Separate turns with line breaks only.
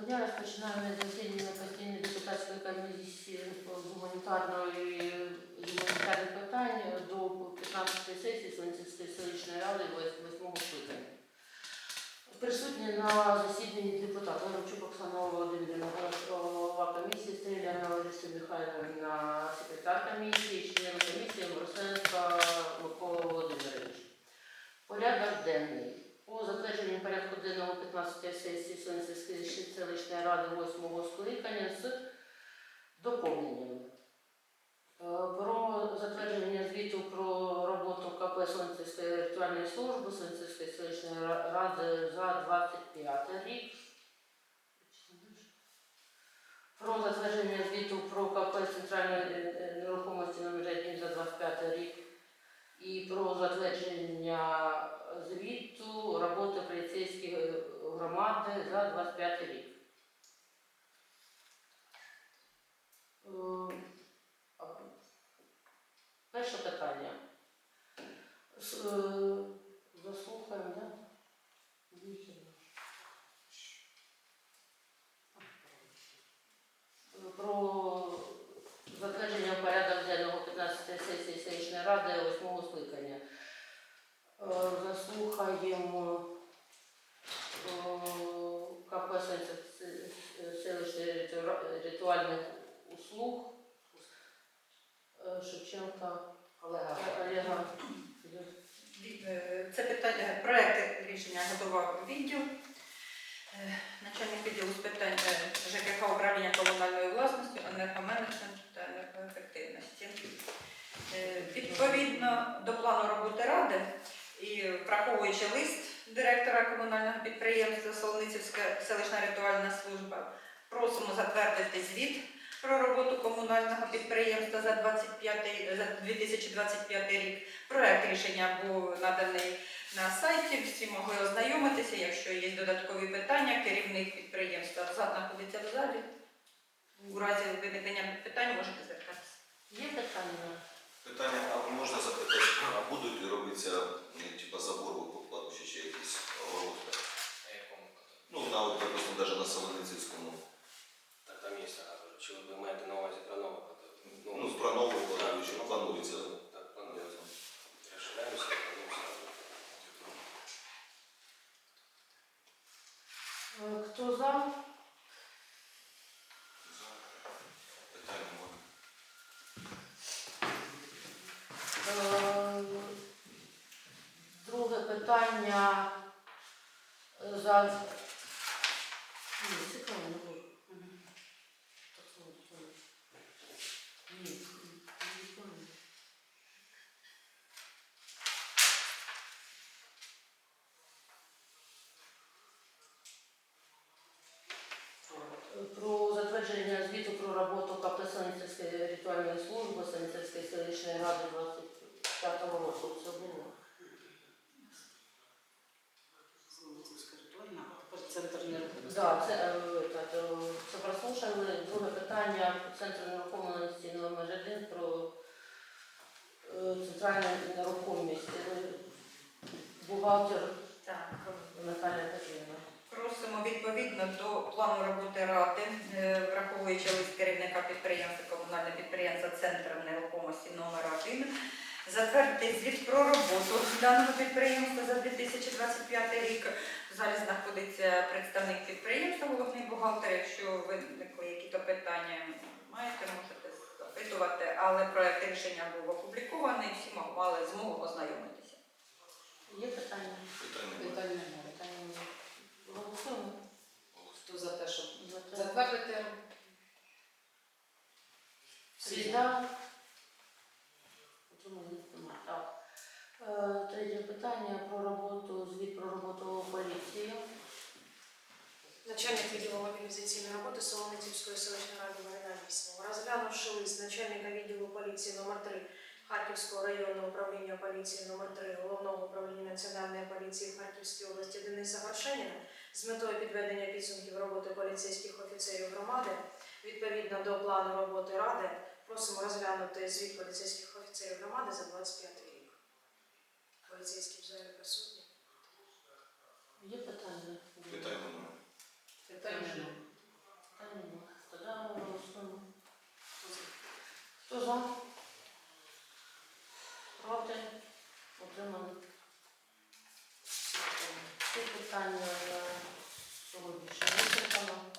дня. Розпочинаємо засідання постійної депутатської комісії гуманітарної гуманітарних питань до 15 сесії Сонцівської селищної ради 8 скликання. Присутні на засіданні ради 8 скликання з доповненнями. Е, Про затвердження звіту про роботу КП Сонцівської ритуальної служби Сонцівської селищної ради за 25 рік. Про затвердження звіту про КП Центральної е, е, нерухомості номер 1 за 25 рік і про затвердження звіту роботи поліцейської громади за 25 рік. Е, а, Перше питання. Е, Заслухаємо, так? Про затвердження порядок денного 15 сесії селищної ради 8 скликання. Е, Заслухаємо е, КП селищних ритуальних услуг Е, Шевченка
Олега.
Олега.
Е, Це питання, проект рішення готував відділ. Е, Начальник відділу з питань е, ЖКХ управління комунальної власності, енергоменеджменту та енергоефективності. Е, Відповідно до плану роботи ради і враховуючи лист директора комунального підприємства Солоницівська селищна ритуальна служба, просимо затвердити звіт про роботу комунального підприємства за 25, за 2025 рік. Проект рішення був наданий на сайті, всі могли ознайомитися. Якщо є додаткові питання, керівник підприємства знаходиться в залі. У разі виникнення питань можете звертатися.
Є? Питання, Хто за? Е, Друге питання е, за. Ні, цікаво, не буду. Так, ну, це- Ні, не знаю. Про затвердження звіту про роботу КП Санітарської ритуальної служби Санітарської селищної ради 25 року. Це було.
Центр нерухомості.
Да, це, е, так, е, це прослушали. Друге питання Центру нерухомості номер 1 про е, центральну нерухомість. Е, Бухгалтер
Так.
Наталя Петрівна.
Просимо відповідно до плану роботи ради, е, враховуючи лист керівника підприємства, комунальне підприємство Центр нерухомості номер 1 затвердити звіт про роботу даного підприємства за 2025 рік. В залі знаходиться представник підприємства, головний бухгалтер. Якщо виникли питання, маєте, можете запитувати, але проект рішення був опублікований, всі мали змогу ознайомитися.
Є питання?
Питання немає.
Питання немає. Голосуємо.
Хто за те, щоб затвердити?
Так. Е, Третє питання про роботу, звіт про роботу поліції.
Начальник відділу мобілізаційної роботи Солоницівської селищної ради Марина Віснова, розглянувши лист начальника відділу поліції номер 3 Харківського районного управління поліції номер 3 Головного управління Національної поліції в Харківській області Дениса Горшеніна з метою підведення підсумків роботи поліцейських офіцерів громади відповідно до плану роботи ради просимо розглянути звіт поліцейських офіцерів громади
питання на сьогодні.